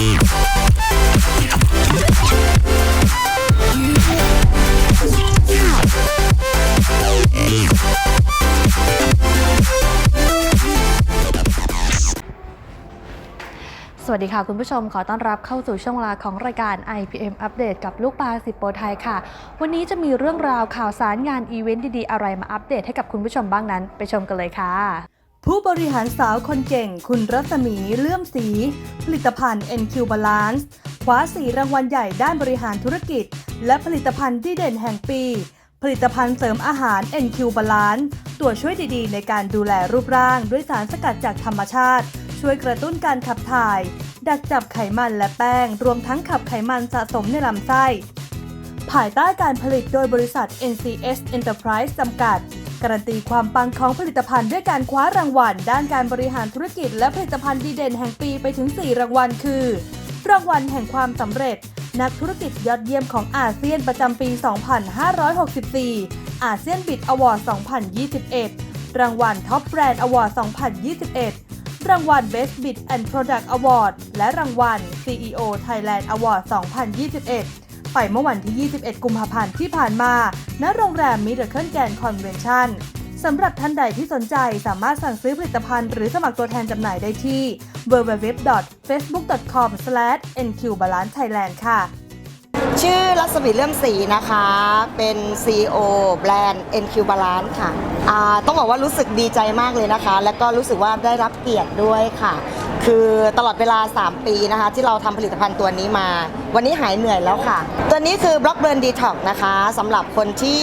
สวัสดีค่ะคุณผู้ชมขอต้อนรับเข้าสู่ช่วงเวลาของรายการ IPM อัปเดตกับลูกปลาสิบโปรไทยค่ะ วันนี้จะมีเรื่องราวข่าวสารงานอีเวนต์ดีๆ อะไรมาอัปเดตให้กับคุณผู้ชมบ้างนั้น ไปชมกันเลยค่ะ ผู้บริหารสาวคนเก่งคุณรัศมีเลื่อมสี ผลิตภัณฑ์ NQ Balance คว้าสีรางวัลใหญ่ด้านบริหารธุรกิจ และผลิตภัณฑ์ที่เด่นแห่งปี ผลิตภัณฑ์เสริมอาหาร NQ Balance ตัวช่วยดีๆ ในการดูแลรูปร่าง ด้วยสารสกัดจากธรรมชาติ ช่วยกระตุ้นการขับถ่าย ดักจับไขมันและแป้ง รวมทั้งขับไขมันสะสมในลำไส้ ภายใต้การผลิตโดยบริษัท NCS Enterprise จำกัด การันตีความปังของผลิตภัณฑ์ด้วยการคว้ารางวัล ด้านการบริหารธุรกิจ และผลิตภัณฑ์ดีเด่นแห่งปีไปถึง 4 รางวัลคือ รางวัลแห่งความสำเร็จ นักธุรกิจยอดเยี่ยมของอาเซียนประจำปี 2564 อาเซียนบิดอวอร์ด 2021 รางวัลท็อปแบรนด์อวอร์ด 2021 รางวัล Best Bid and Product Award และรางวัล CEO Thailand Award 2021 ไปเมื่อวันที่ 21 กุมภาพันธ์ที่ผ่านมา ณ โรงแรม Miracle Grand Convention สำหรับท่านใดที่สนใจสามารถสั่งซื้อผลิตภัณฑ์หรือสมัครตัวแทนจำหน่ายได้ที่ www.facebook.com/nqbalanceThailand ค่ะ ชื่อรัศมีเลื่อมศรีนะคะ เป็น CEO แบรนด์ NQ Balance ค่ะอ่าต้องบอกว่ารู้สึกดีใจมากเลยนะคะ แล้วก็รู้สึกว่าได้รับเกียรติด้วยค่ะ คือตลอดเวลา 3 ปีนะคะ ที่เราทำผลิตภัณฑ์ตัวนี้มา วันนี้หายเหนื่อยแล้วค่ะ ตัวนี้คือ Block Burn Detox นะคะสำหรับคนที่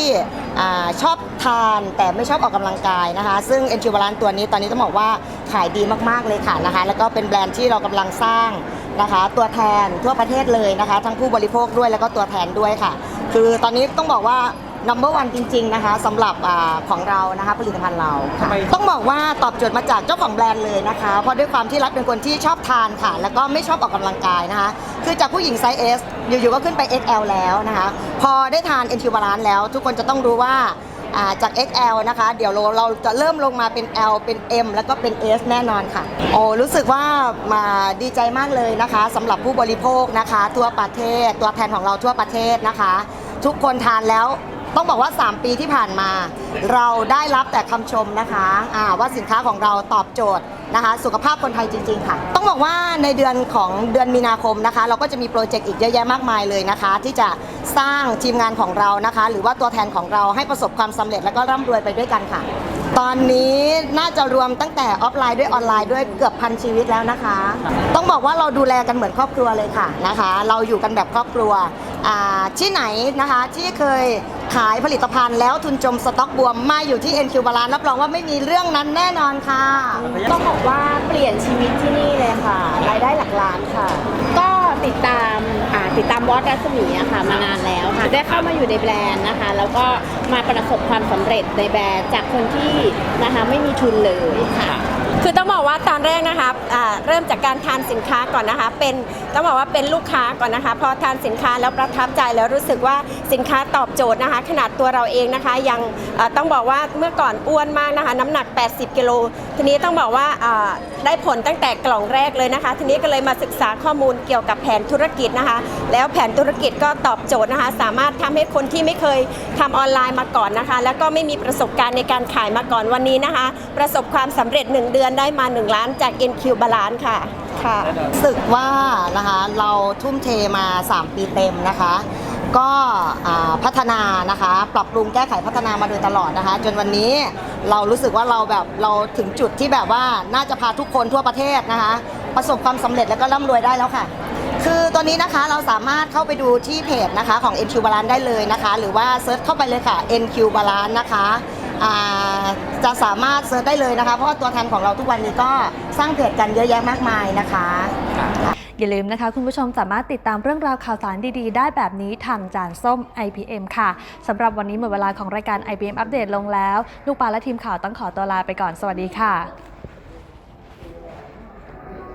อชอบทานแต่ไม่ชอบออกกำลังกายนะคะ ซึ่ง NQ Balance ตัวนี้ตอนนี้ต้องบอกว่าขายดีมากๆเลยค่ะนะคะ แล้วก็เป็นแบรนด์ที่เรากำลังสร้าง นะคะ ตัวแทนทั่วประเทศเลยนะคะ ทั้งผู้บริโภคด้วยแล้วก็ตัวแทนด้วยค่ะ คือตอนนี้ต้องบอกว่า number one จริง ๆ นะคะสำหรับอาของเรานะคะผลิตภัณฑ์เราค่ะต้องบอกว่าตอบโจทย์มาจากเจ้าของแบรนด์เลยนะคะ เพราะด้วยความที่รัฐเป็นคนที่ชอบทานค่ะ แล้วก็ไม่ชอบออกกำลังกายนะคะ คือจากผู้หญิงไซส์ S อยู่ๆก็ขึ้นไป XL แล้วนะคะ พอได้ทาน NQ Balance แล้ว ทุกคนจะต้องรู้ว่าอ่า จาก XL นะคะ เดี๋ยวเราเราจะเริ่มลงมาเป็น L เป็น M แล้วก็เป็น S แน่นอนค่ะ โอ้รู้สึกว่ามาดีใจมากเลยนะคะสำหรับผู้บริโภคนะคะ ทั่วประเทศ ตัวแทนของเราทั่วประเทศนะคะ ทุกคนทานแล้วต้องบอกว่า 3 ปีที่ผ่านมา เราได้รับแต่คำชมนะคะะว่าสินค้าของเราตอบโจทย์ นะคะ สุขภาพคนไทยจริง ๆ ค่ะ ต้องบอกว่าในเดือนของเดือนมีนาคมนะคะ เราก็จะมีโปรเจกต์อีกเยอะแยะมากมายเลยนะคะ ที่จะสร้างทีมงานของเรานะคะ หรือว่าตัวแทนของเราให้ประสบความสำเร็จและก็ร่ำรวยไปด้วยกันค่ะ ตอนนี้น่าจะรวมตั้งแต่ออฟไลน์ด้วยออนไลน์ด้วยเกือบพันชีวิตแล้วนะคะ ต้องบอกว่าเราดูแลกันเหมือนครอบครัวเลยค่ะนะคะ เราอยู่กันแบบครอบครัว ที่ไหนนะคะที่เคยขายผลิตภัณฑ์แล้วทุนจมสต็อกบวมมาอยู่ที่ NQ บาลานรับรองว่าไม่มีเรื่องนั้นแน่นอนค่ะ ต้องบอกว่าเปลี่ยนชีวิตที่นี่เลยค่ะ รายได้หลักล้านค่ะ ก็ติดตามติดตามวอตรัศมีอะค่ะมานานแล้วค่ะ ได้เข้ามาอยู่ในแบรนด์นะคะ แล้วก็มาประสบความสำเร็จในแบรนด์จากคนที่นะคะไม่มีทุนเลยค่ะ คือต้องบอกว่าตอนแรกนะคะเริ่มจากการทานสินค้าก่อนนะคะ เป็นต้องบอกว่าเป็นลูกค้าก่อนนะคะ พอทานสินค้าแล้วประทับใจแล้วรู้สึกว่าสินค้าตอบโจทย์นะคะ ขนาดตัวเราเองนะคะ ยังต้องบอกว่าเมื่อก่อนอ้วนมากนะคะ น้ำหนัก 80 กิโลทีนี้ต้องบอกว่าได้ผลตั้งแต่กล่องแรกเลยนะคะ ทีนี้ก็เลยมาศึกษาข้อมูลเกี่ยวกับแผนธุรกิจนะคะ แล้วแผนธุรกิจก็ตอบโจทย์นะคะ สามารถทำให้คนที่ไม่เคยทำออนไลน์มาก่อนนะคะ แล้วก็ไม่มีประสบการณ์ในการขายมาก่อนวันนี้นะคะ ประสบความสำเร็จ 1 เดือนได้มา 1 ล้านจาก NQ Balance ค่ะค่ะรู้สึกว่านะคะเราทุ่มเทมา 3 ปีเต็มนะคะ ก็อ่าพัฒนานะคะ ปรับปรุงแก้ไขพัฒนามาโดยตลอดนะคะ จนวันนี้เรารู้สึกว่าเราแบบเราถึงจุดที่แบบว่าน่าจะพาทุกคนทั่วประเทศนะคะ ประสบความสำเร็จแล้วก็ร่ำรวยได้แล้วค่ะ คือตัวนี้นะคะเราสามารถเข้าไปดูที่เพจนะคะของ NQ Balance ได้เลยนะคะ หรือว่าเซิร์ชเข้าไปเลยค่ะ NQ Balance นะคะอ่า จะสามารถเซิร์ชได้เลยนะคะ เพราะว่าตัวแทนของเราทุกวันนี้ก็สร้างเพจกันเยอะแยะมากมายนะคะ อย่าลืมนะคะ คุณผู้ชมสามารถติดตามเรื่องราวข่าวสารดีๆ ได้แบบนี้ทางจานส้ม IPM ค่ะสำหรับวันนี้หมดเวลาของรายการ IPM อัปเดตลงแล้ว ลูกปลาและทีมข่าวต้องขอตัวลาไปก่อนสวัสดีค่ะ